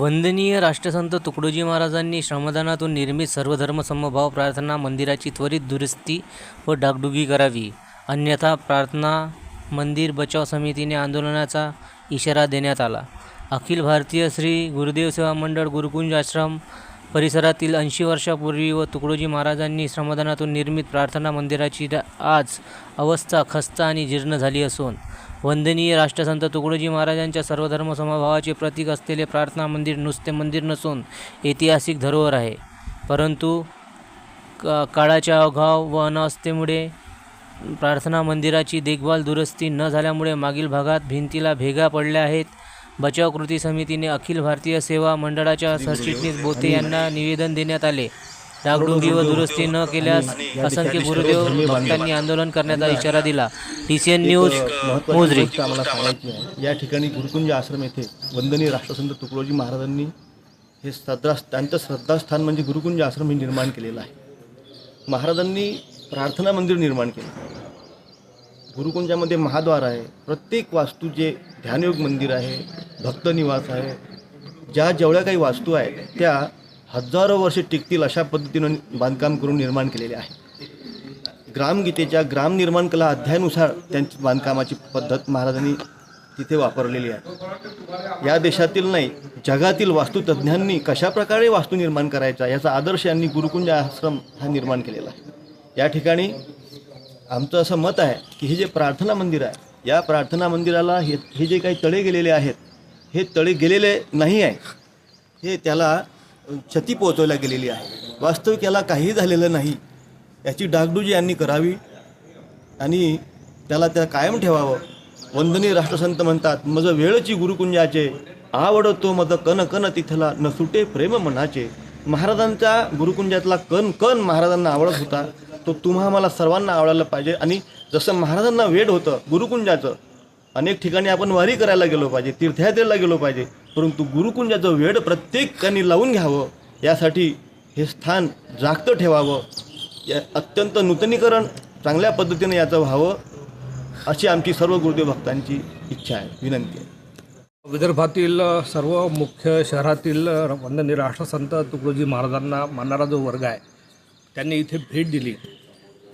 वंदनीय राष्ट्रसंत तुकडोजी महाराजांनी श्रमदानातून निर्मित सर्वधर्म समभाव प्रार्थना मंदिराची त्वरित दुरुस्ती व डागडुगी करावी. अन्यथा प्रार्थना मंदिर बचाव समितीने आंदोलनाचा इशारा देण्यात आला. अखिल भारतीय श्री गुरुदेव सेवा मंडळ गुरुकुंज आश्रम परिसरातील ऐंशी वर्षापूर्वी व तुकडोजी महाराजांनी श्रमदानातून निर्मित प्रार्थना मंदिराची आज अवस्था खस्ता आणि जीर्ण झाली असून वंदनीय राष्ट्रसंत तुकडोजी महाराजांच्या सर्वधर्म समभावाचे प्रतीक असलेले प्रार्थना मंदिर नुसते मंदिर नसून ऐतिहासिक धरोहर आहे. परंतु का काळाच्या अभाव व अनावस्थेमुळे प्रार्थना मंदिराची देखभाल दुरुस्ती न झाल्यामुळे मागील भागात भिंतीला भेगा पडल्या आहेत. बचाव कृती समितीने अखिल भारतीय सेवा मंडळाच्या सरचिटणीस बोते यांना निवेदन देण्यात आले. डागडुगी व दुरुस्ती न केल्यास असंख्य गुरुदेव भक्तांनी आंदोलन करण्याचा इशारा दिला. T C N news Mozari. आम्हाला सांगायची आहे. या ठिकाणी गुरुकुंज आश्रम येथे वंदनीय राष्ट्रसंत तुकडोजी महाराजांनी हे श्रद्धा त्यांचं श्रद्धास्थान म्हणजे गुरुकुंज आश्रम हे निर्माण केलेलं आहे. महाराजांनी प्रार्थना मंदिर निर्माण केलं. गुरुकुंजामध्ये महाद्वार आहे. प्रत्येक वास्तू जे ध्यानयोग मंदिर आहे भक्त निवास आहे ज्या जेवढ्या काही वास्तू आहेत त्या हजारो वर्षे टिकतील अशा पद्धतीनं बांधकाम करून निर्माण केलेले आहे. ग्रामगीतेच्या ग्रामनिर्माण कला अध्यायानुसार त्यांची बांधकामाची पद्धत महाराजांनी तिथे वापरलेली आहे. या देशातील नाही जगातील वास्तुतज्ञांनी कशाप्रकारे वास्तू निर्माण करायचा याचा आदर्श यांनी गुरुकुंज आश्रम हा निर्माण केलेला आहे. या ठिकाणी आमचं असं मत आहे की हे जे प्रार्थना मंदिर आहे या प्रार्थना मंदिराला हे हे जे काही तळे गेलेले आहेत हे तळे गेलेले नाही आहे. हे त्याला क्षती पोहोचवल्या गेलेली आहे. वास्तविक याला काहीही झालेलं नाही. याची डागडुजी यांनी करावी आणि त्याला त्या कायम ठेवावं. वंदनीय राष्ट्रसंत म्हणतात मज वेळची गुरुकुंजाचे आवडतो मज कन कन तिथला न सुटे प्रेम मनाचे. महाराजांचा गुरुकुंजातला कण कण महाराजांना आवडत होता तो तुम्हा मला सर्वांना आवडायला पाहिजे. आणि जसं महाराजांना वेड होतं गुरुकुंजाचं अनेक ठिकाणी आपण वारी करायला गेलो पाहिजे तीर्थयात्रेला गेलो पाहिजे. परंतु गुरुकुंजाचं वेड प्रत्येकाने लावून घ्यावं. यासाठी हे स्थान जागतं ठेवावं. या अत्यंत नूतनीकरण चांगल्या पद्धतीने याचं व्हावं अशी आमची सर्व गुरुदेव भक्तांची इच्छा आहे. विनंती आहे. विदर्भातील सर्व मुख्य शहरातील वंदनीय राष्ट्रसंत तुकडोजी महाराजांना मानणारा जो वर्ग आहे त्यांनी इथे भेट दिली.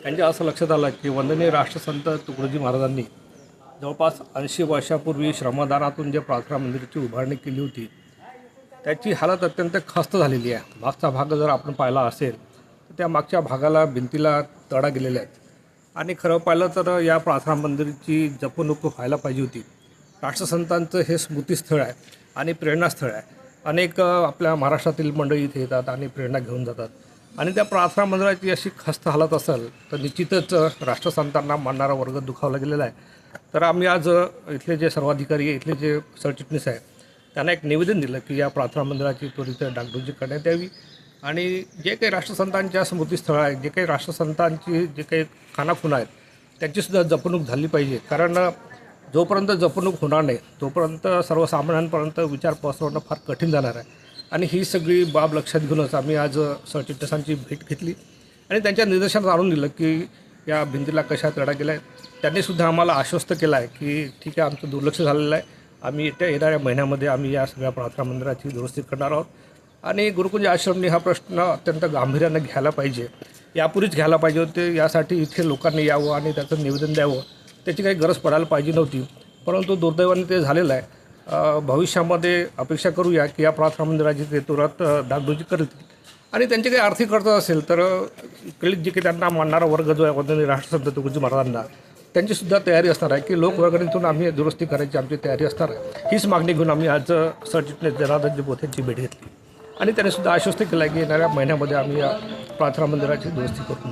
त्यांच्या असं लक्षात आलं की वंदनीय राष्ट्रसंत तुकडोजी महाराजांनी जवळपास ऐंशी वर्षापूर्वी श्रमदानातून जे प्रार्थना मंदिराची उभारणी केली होती त्याची हालत अत्यंत खस्त झालेली आहे. मागचा भाग जर आपण पाहिला असेल तर त्या मागच्या भागाला भिंतीला तडा गेलेल्या आहेत आणि खरं पाहिलं तर या प्रार्थना मंदिराची जपणूक व्हायला पाहिजे होती. राष्ट्रसंतांचं हे स्मृतीस्थळ आहे आणि प्रेरणास्थळ आहे. अनेक आपल्या महाराष्ट्रातील मंडळी इथे येतात आणि प्रेरणा घेऊन जातात. आणि त्या प्रार्थना मंदिराची अशी खस्त हालत असेल तर निश्चितच राष्ट्रसंतांना मानणारा वर्ग दुखावला गेलेला आहे. तर आम्ही आज इथले जे सर्वाधिकारी आहे इथले जे सरचिटणीस आहे त्यांना एक निवेदन दिलं की या प्रार्थना मंदिराची त्वरित डागडुजी करण्यात यावी. आणि जे काही राष्ट्रसंतांच्या स्मृतीस्थळं आहेत जे काही राष्ट्रसंतांची जे काही खानाखुणा आहेत त्यांचीसुद्धा जपणूक झाली पाहिजे. कारण जोपर्यंत जपणूक होणार नाही तोपर्यंत सर्वसामान्यांपर्यंत विचार पसरवणं फार कठीण जाणार आहे. आणि ही सगळी बाब लक्षात घेऊनच आम्ही आज सरचिटणीसांची भेट घेतली. आणि त्यांच्या निदर्शनात आणून दिलं की या भिंतीला कशा तडा गेला आहे त्यांनीसुद्धा आम्हाला आश्वस्त केलं आहे की ठीक आहे आमचं दुर्लक्ष झालेलं आहे. आम्ही येत्या येणाऱ्या महिन्यामध्ये आम्ही या सगळ्या प्रार्थना मंदिराची दुरुस्ती करणार आहोत. आणि गुरुकुंज आश्रमने हा प्रश्न अत्यंत गांभीर्यानं घ्यायला पाहिजे. यापूर्वीच घ्यायला पाहिजे होते. यासाठी इथे लोकांनी यावं आणि त्याचं निवेदन द्यावं त्याची काही गरज पडायला पाहिजे नव्हती. परंतु दुर्दैवाने ते झालेलं आहे. भविष्यामध्ये अपेक्षा करूया की या प्रार्थना मंदिराची ते तुरात दागदुजी डागडुजी करतील. आणि त्यांची काही आर्थिक अडचण असेल तर अ, जे काही त्यांना मानणारा वर्ग जो आहे वंदनीय राष्ट्रसंत तुकडोजी महाराजांना त्यांचीसुद्धा तयारी असणार आहे की लोकवर्गणीतून आम्ही दुरुस्ती करायची आमची तयारी असणार आहे. हीच मागणी घेऊन आम्ही आज सरचिटणीस जनार्दनजी बोथेंची भेट घेतली. आणि त्यांनीसुद्धा आश्वस्त केलं आहे की येणाऱ्या महिन्यामध्ये आम्ही या प्रार्थना मंदिराची दुरुस्ती करू.